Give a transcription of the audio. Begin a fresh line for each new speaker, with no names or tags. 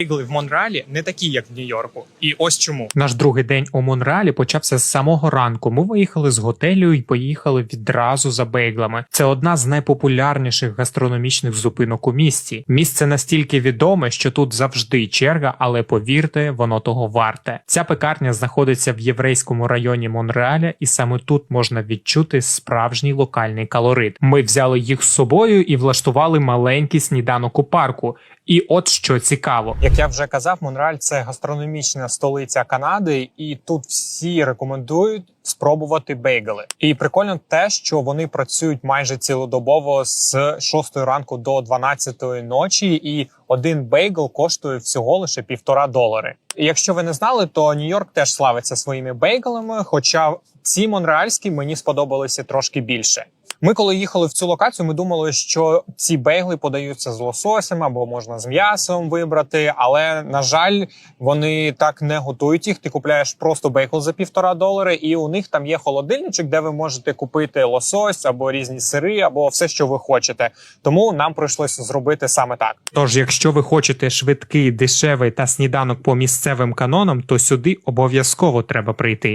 Бейгли в Монреалі не такі, як в Нью-Йорку. І ось чому.
Наш другий день у Монреалі почався з самого ранку. Ми виїхали з готелю і поїхали відразу за бейглами. Це одна з найпопулярніших гастрономічних зупинок у місті. Місце настільки відоме, що тут завжди черга, але повірте, воно того варте. Ця пекарня знаходиться в єврейському районі Монреаля, і саме тут можна відчути справжній локальний калорит. Ми взяли їх з собою і влаштували маленький сніданок у парку. І от що цікаво.
Як я вже казав, Монреаль це гастрономічна столиця Канади, і тут всі рекомендують спробувати бейгели. І прикольно те, що вони працюють майже цілодобово з 6 ранку до 12 ночі, і один бейгл коштує всього лише півтора долари. І якщо ви не знали, то Нью-Йорк теж славиться своїми бейглами, хоча ці монреальські мені сподобалися трошки більше. Ми, коли їхали в цю локацію, ми думали, що ці бейгли подаються з лососем або можна з м'ясом вибрати. Але на жаль, вони так не готують їх. Ти купляєш просто бейгл за півтора долари, і у них там є холодильничок, де ви можете купити лосось або різні сири, або все, що ви хочете. Тому нам прийшлося зробити саме так.
Тож, якщо ви хочете швидкий, дешевий та сніданок по місцевим канонам, то сюди обов'язково треба прийти.